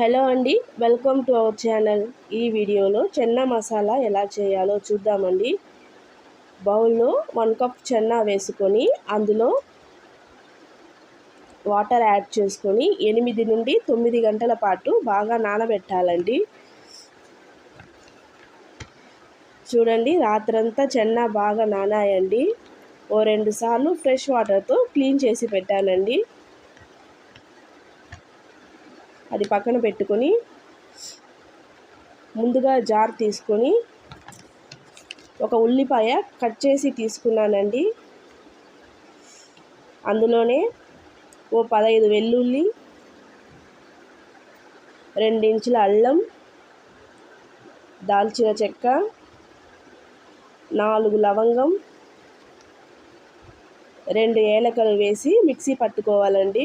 Hello అండి welcome to our channel. ఈ వీడియోలో చెన్న మసాలా ఎలా చేయాలో చూద్దామండి. బౌల్లో వన్ కప్ చెన్న వేసుకొని అందులో వాటర్ యాడ్ చేసుకొని ఎనిమిది నుండి తొమ్మిది గంటల పాటు బాగా నానబెట్టాలండి. చూడండి రాత్రంతా చెన్న బాగా నానాయండి. ఓ రెండు సార్లు ఫ్రెష్ వాటర్తో క్లీన్ చేసి పెట్టానండి. అది పక్కన పెట్టుకొని ముందుగా జార్ తీసుకొని ఒక ఉల్లిపాయ కట్ చేసి తీసుకున్నానండి. అందులోనే ఓ పదహైదు వెల్లుల్లి రెండించుల అల్లం దాల్చిన చెక్క నాలుగు లవంగం రెండు ఏలకలు వేసి మిక్సీ పట్టుకోవాలండి.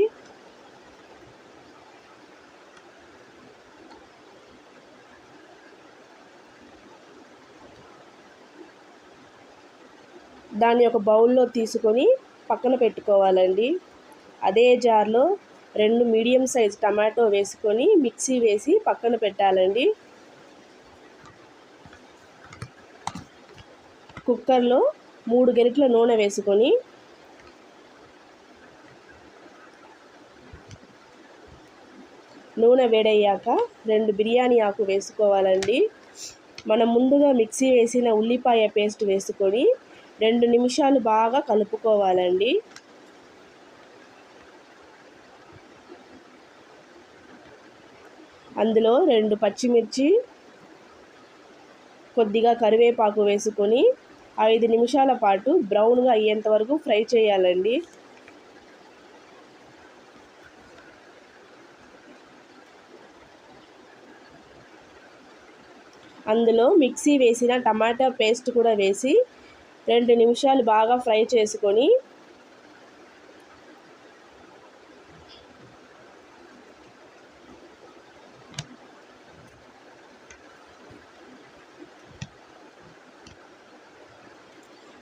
దాన్ని ఒక బౌల్లో తీసుకొని పక్కన పెట్టుకోవాలండి. అదే జార్లో రెండు మీడియం సైజ్ టమాటో వేసుకొని మిక్సీ వేసి పక్కన పెట్టాలండి. కుక్కర్లో మూడు గరిటల నూనె వేసుకొని నూనె వేడయ్యాక రెండు బిర్యానీ ఆకు వేసుకోవాలండి. మనం ముందుగా మిక్సీ వేసిన ఉల్లిపాయ పేస్ట్ వేసుకొని రెండు నిమిషాలు బాగా కలుపుకోవాలండి. అందులో రెండు పచ్చిమిర్చి కొద్దిగా కరివేపాకు వేసుకొని ఐదు నిమిషాల పాటు బ్రౌన్గా అయ్యేంత వరకు ఫ్రై చేయాలండి. అందులో మిక్సీ వేసిన టమాటా పేస్ట్ కూడా వేసి రెండు నిమిషాలు బాగా ఫ్రై చేసుకొని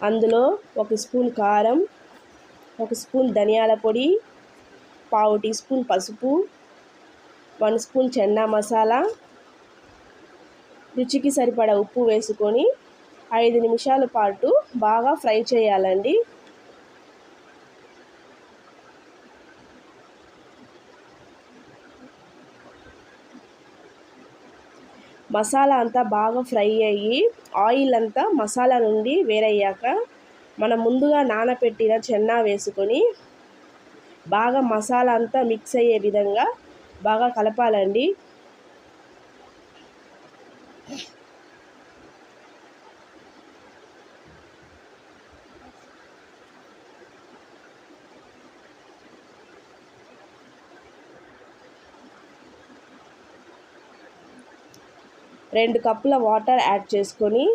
అందులో ఒక స్పూన్ కారం ఒక స్పూన్ ధనియాల పొడి పావు టీ స్పూన్ పసుపు వన్ స్పూన్ చెన్నా మసాలా రుచికి సరిపడా ఉప్పు వేసుకొని ఐదు నిమిషాల పాటు బాగా ఫ్రై చేయాలండి. మసాలా అంతా బాగా ఫ్రై అయ్యి ఆయిల్ అంతా మసాలా నుండి వేరయ్యాక మనం ముందుగా నానపెట్టిన చెన్నా వేసుకొని బాగా మసాలా అంతా మిక్స్ అయ్యే విధంగా బాగా కలపాలండి. రెండు కప్పుల వాటర్ యాడ్ చేసుకొని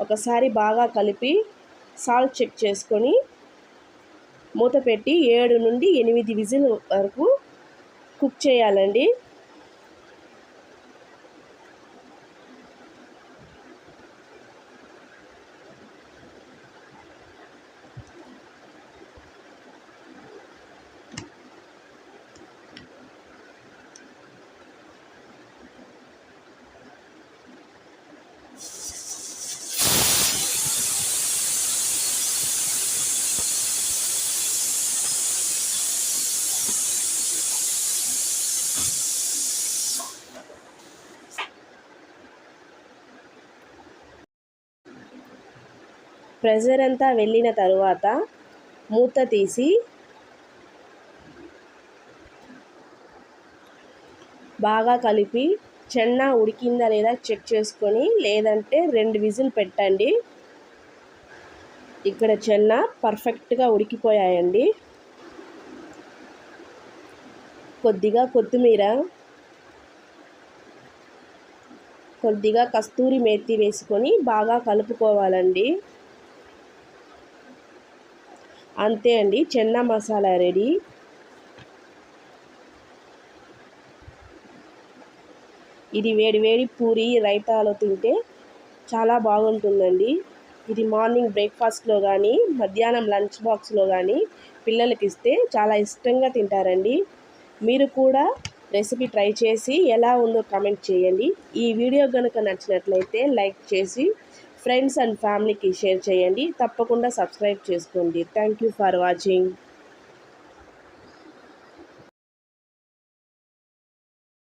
ఒకసారి బాగా కలిపి సాల్ట్ చెక్ చేసుకొని మూత పెట్టి ఏడు నుండి ఎనిమిది విజిల్ వరకు కుక్ చేయాలండి. ప్రెజర్ అంతా వెళ్ళిన తరువాత మూత తీసి బాగా కలిపి చెన్న ఉడికిందా లేదా చెక్ చేసుకొని లేదంటే రెండు విజిల్ పెట్టండి. ఇక్కడ చెన్న పర్ఫెక్ట్గా ఉడికిపోయాయండి. కొద్దిగా కొత్తిమీర కొద్దిగా కస్తూరి మేతి వేసుకొని బాగా కలుపుకోవాలండి. అంతే అండి. చెన్న మసాలా రెడీ. ఇది వేడి వేడి పూరి రైతాలో తింటే చాలా బాగుంటుందండి. ఇది మార్నింగ్ బ్రేక్ఫాస్ట్లో కానీ మధ్యాహ్నం లంచ్ బాక్స్లో కానీ పిల్లలకి ఇస్తే చాలా ఇష్టంగా తింటారండి. మీరు కూడా రెసిపీ ట్రై చేసి ఎలా ఉందో కమెంట్ చేయండి. ఈ వీడియో కనుక నచ్చినట్లయితే లైక్ చేసి ఫ్రెండ్స్ అండ్ ఫ్యామిలీకి షేర్ చేయండి. తప్పకుండా సబ్స్క్రైబ్ చేసుకోండి. Thank you for watching